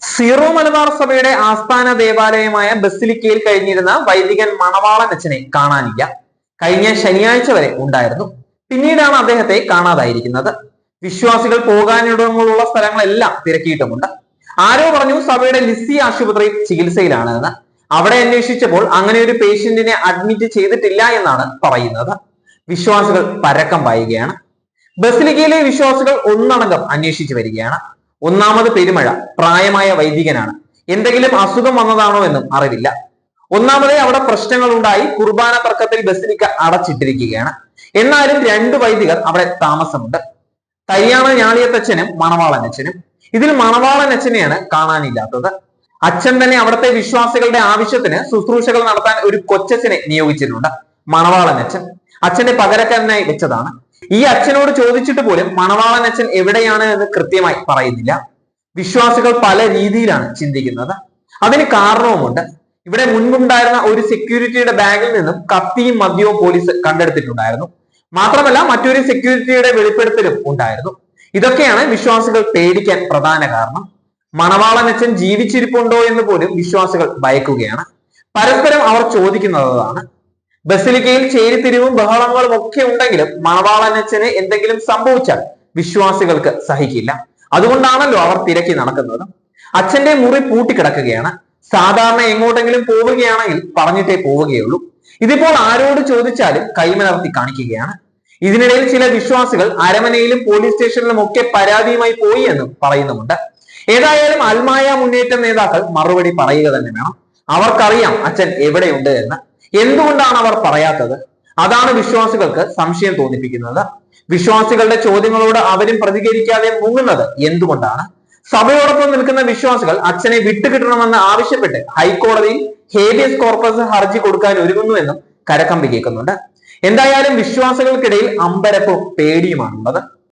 Zero Malabar സഭയുടെ ആസ്ഥാന ദേവാലയമായ ബസിലിക്കയിൽ കഴിഞ്ഞിരുന്ന വൈദികൻ മണവാളൻ അച്ഛനെ കാണാനില്ല. കഴിഞ്ഞ ശനിയാഴ്ച വരെ ഉണ്ടായിരുന്നു. പിന്നീടാണ് അദ്ദേഹത്തെ കാണാതായിരിക്കുന്നത്. വിശ്വാസികൾ പോകാനിടങ്ങളുള്ള സ്ഥലങ്ങളെല്ലാം തിരക്കിയിട്ടുമുണ്ട്. ആരോ പറഞ്ഞു സഭയുടെ ലിസി ആശുപത്രി ചികിത്സയിലാണ് എന്ന് അവിടെ അന്വേഷിച്ചപ്പോൾ അങ്ങനെ ഒരു പേഷ്യന്റിനെ അഡ്മിറ്റ് ചെയ്തിട്ടില്ല എന്നാണ് പറയുന്നത്. വിശ്വാസികൾ പരക്കം പായുകയാണ്. ബസിലിക്കയിലെ വിശ്വാസികൾ ഒന്നടങ്കം അന്വേഷിച്ചു വരികയാണ്. ഒന്നാമത് പെരുമഴ പ്രായമായ വൈദികനാണ്. എന്തെങ്കിലും അസുഖം വന്നതാണോ എന്നും അറിവില്ല. ഒന്നാമതേ അവിടെ പ്രശ്നങ്ങൾ ഉണ്ടായി കുർബാന തർക്കത്തിൽ ബസിലിക്ക അടച്ചിട്ടിരിക്കുകയാണ്. എന്നാലും രണ്ട് വൈദികർ അവിടെ താമസമുണ്ട്. കല്യാണ ഞാളിയത്തച്ഛനും മണവാളൻ അച്ഛനും ഇതിൽ മണവാളൻ അച്ഛനെയാണ് കാണാനില്ലാത്തത്. അച്ഛൻ തന്നെ അവിടുത്തെ വിശ്വാസികളുടെ ആവശ്യത്തിന് ശുശ്രൂഷകൾ നടത്താൻ ഒരു കൊച്ചച്ഛനെ നിയോഗിച്ചിട്ടുണ്ട് മണവാളൻ അച്ഛൻ അച്ഛന്റെ പകരക്കാരനായി വെച്ചതാണ്. ഈ അച്ഛനോട് ചോദിച്ചിട്ട് പോലും മണവാളൻ അച്ഛൻ എവിടെയാണ് എന്ന് കൃത്യമായി പറയുന്നില്ല. വിശ്വാസികൾ പല രീതിയിലാണ് ചിന്തിക്കുന്നത്. അതിന് കാരണവുമുണ്ട്. ഇവിടെ മുൻപുണ്ടായിരുന്ന ഒരു സെക്യൂരിറ്റിയുടെ ബാഗിൽ നിന്നും കത്തിയും മദ്യവും പോലീസ് കണ്ടെടുത്തിട്ടുണ്ടായിരുന്നു. മാത്രമല്ല മറ്റൊരു സെക്യൂരിറ്റിയുടെ വെളിപ്പെടുത്തലും ഉണ്ടായിരുന്നു. ഇതൊക്കെയാണ് വിശ്വാസികൾ പേടിക്കാൻ പ്രധാന കാരണം. മണവാളൻ അച്ഛൻ ജീവിച്ചിരിപ്പുണ്ടോ എന്ന് പോലും വിശ്വാസികൾ ഭയക്കുകയാണ്. പരസ്പരം അവർ ചോദിക്കുന്നതാണ്. ബസിലിക്കയിൽ ചേരിത്തിരിവും ബഹളങ്ങളും ഒക്കെ ഉണ്ടെങ്കിലും മണവാളനച്ചന് എന്തെങ്കിലും സംഭവിച്ചാൽ വിശ്വാസികൾക്ക് സഹിക്കില്ല. അതുകൊണ്ടാണല്ലോ അവർ തിരക്കി നടക്കുന്നത്. അച്ഛന്റെ മുറി പൂട്ടിക്കിടക്കുകയാണ്. സാധാരണ എങ്ങോട്ടെങ്കിലും പോവുകയാണെങ്കിൽ പറഞ്ഞിട്ടേ പോവുകയുള്ളൂ. ഇതിപ്പോൾ ആരോട് ചോദിച്ചാലും കൈമലർത്തി കാണിക്കുകയാണ്. ഇതിനിടയിൽ ചില വിശ്വാസികൾ അരമനയിലും പോലീസ് സ്റ്റേഷനിലും ഒക്കെ പരാതിയുമായി പോയി എന്നും പറയുന്നുമുണ്ട്. ഏതായാലും അൽമായ മുന്നേറ്റ നേതാക്കൾ മറുപടി പറയുക തന്നെ വേണം. അവർക്കറിയാം അച്ഛൻ എവിടെയുണ്ട് എന്ന്. എന്തുകൊണ്ടാണ് അവർ പറയാത്തത്? അതാണ് വിശ്വാസികൾക്ക് സംശയം തോന്നിപ്പിക്കുന്നത്. വിശ്വാസികളുടെ ചോദ്യങ്ങളോട് അവരും പ്രതികരിക്കാതെ മുങ്ങുന്നത് എന്തുകൊണ്ടാണ്? സഭയോടൊപ്പം നിൽക്കുന്ന വിശ്വാസികൾ അച്ഛനെ വിട്ടുകിട്ടണമെന്ന് ആവശ്യപ്പെട്ട് ഹൈക്കോടതിയിൽ ഹേബിയസ് കോർപ്പസ് ഹർജി കൊടുക്കാൻ ഒരുങ്ങുന്നുവെന്നും കരക്കമ്പി കേൾക്കുന്നുണ്ട്. എന്തായാലും വിശ്വാസികൾക്കിടയിൽ അമ്പരപ്പും പേടിയുമാണുള്ളത്.